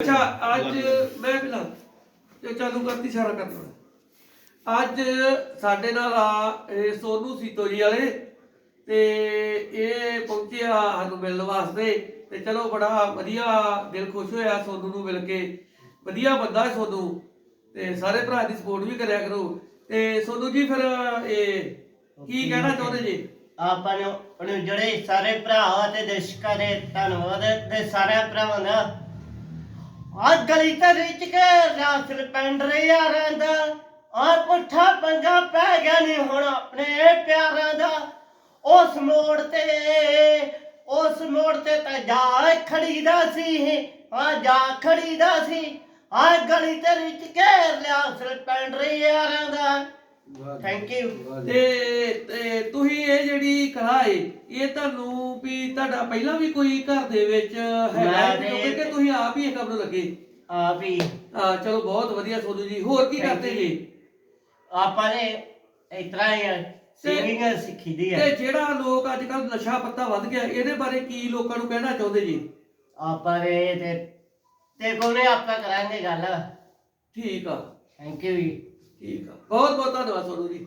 ਅੱਛਾ ਅੱਜ ਮੈਂ ਪਹਿਲਾਂ ਤੇ ਚਾਲੂ ਕਰਤੀ ਸਾਰਾ ਕਰਨਾ ਅੱਜ ਸਾਡੇ ਨਾਲ ਆ ਇਹ ਸੋਨੂ ਸੀਤੋ ਜੀ ਵਾਲੇ ਤੇ ਇਹ ਪਹੁੰਚੇ ਆ ਸਾਨੂੰ ਮਿਲਣ ਵਾਸਤੇ ਤੇ ਚਲੋ ਬੜਾ ਵਧੀਆ ਦਿਲ ਖੁਸ਼ ਹੋਇਆ ਸੋਨੂ ਨੂੰ ਮਿਲ ਕੇ। ਵਧੀਆ ਬੰਦਾ ਹੈ ਸੋਨੂ ਤੇ ਸਾਰੇ ਭਰਾ ਦੀ ਸਪੋਰਟ ਵੀ ਕਰਿਆ ਕਰੋ। ਤੇ ਸੋਨੂ ਜੀ ਫਿਰ ਇਹ ਕੀ ਕਹਿਣਾ ਚਾਹੁੰਦੇ ਜੀ? ਆਪਾਂ ਨੂੰ ਜਿਹੜੇ ਸਾਰੇ ਭਰਾ ਤੇ ਦਰਸ਼ਕਾਂ ਦੇ ਧੰਨਵਾਦ ਤੇ ਸਾਰਿਆਂ ਭਰਾਵਾਂ ਦਾ ਆ ਗਲੀ ਤੇ ਰਿਚ ਕੇ ਰਾਸਲ ਪਿੰਡ ਯਾਰਾਂ ਦਾ। ਆ ਪੁੱਠਾ ਪੰਗਾ ਪੈ ਗਿਆ ਨਹੀਂ ਹੁਣ ਆਪਣੇ ਪਿਆਰਾਂ ਦਾ। ਉਸ ਮੋੜ ਤੇ, ਉਸ ਮੋੜ ਤੇ ਤਾਂ ਜਾ ਖੜੀਦਾ ਸੀ। ਆ ਜਾ ਖੜੀਦਾ ਸੀ। ਆ ਗਲੀ ਤੇ ਰਿਚ ਕੇ ਰਾਸਲ ਪਿੰਡ ਯਾਰਾਂ ਦਾ। ਥੈਂਕ ਯੂ ਤੇ ਤੇ ਤੁਸੀਂ ਇਹ ਜਿਹੜੀ ਕਲਾ ਏ ਇਹ ਤੁਹਾਨੂੰ ਵੀ ਤੁਹਾਡਾ ਪਹਿਲਾਂ ਵੀ ਕੋਈ ਘਰ ਦੇ ਵਿੱਚ ਹੈਗਾ ਮੈਂ ਕਿ ਤੁਸੀਂ ਆਪ ਹੀ ਇਹ ਕੰਮ ਨੂੰ ਲੱਗੇ? ਆ ਵੀ ਆ ਚਲੋ ਬਹੁਤ ਵਧੀਆ ਸੋਨੂ ਜੀ ਹੋਰ ਕੀ ਕਰਦੇ ਜੀ? ਆਪਾਂ ਨੇ ਇਤਰਾ ਹੀ ਸਿੰਗਿੰਗ ਸਿੱਖੀ ਦੀ ਹੈ ਤੇ ਜਿਹੜਾ ਲੋਕ ਅੱਜ ਕੱਲ ਨਸ਼ਾ ਪੱਤਾ ਵੱਧ ਗਿਆ ਇਹਦੇ ਬਾਰੇ ਕੀ ਲੋਕਾਂ ਨੂੰ ਕਹਿਣਾ ਚਾਹੁੰਦੇ ਜੀ? ਆਪਾਂ ਨੇ ਤੇ ਤੇ ਕੋਨੇ ਆਪਾਂ ਕਰਾਂਗੇ ਗੱਲ। ਠੀਕ ਆ। ਥੈਂਕ ਯੂ ਜੀ। ਠੀਕ ਆ। ਬਹੁਤ ਬਹੁਤ ਧੰਨਵਾਦ ਤੁਹਾਨੂੰ ਜੀ।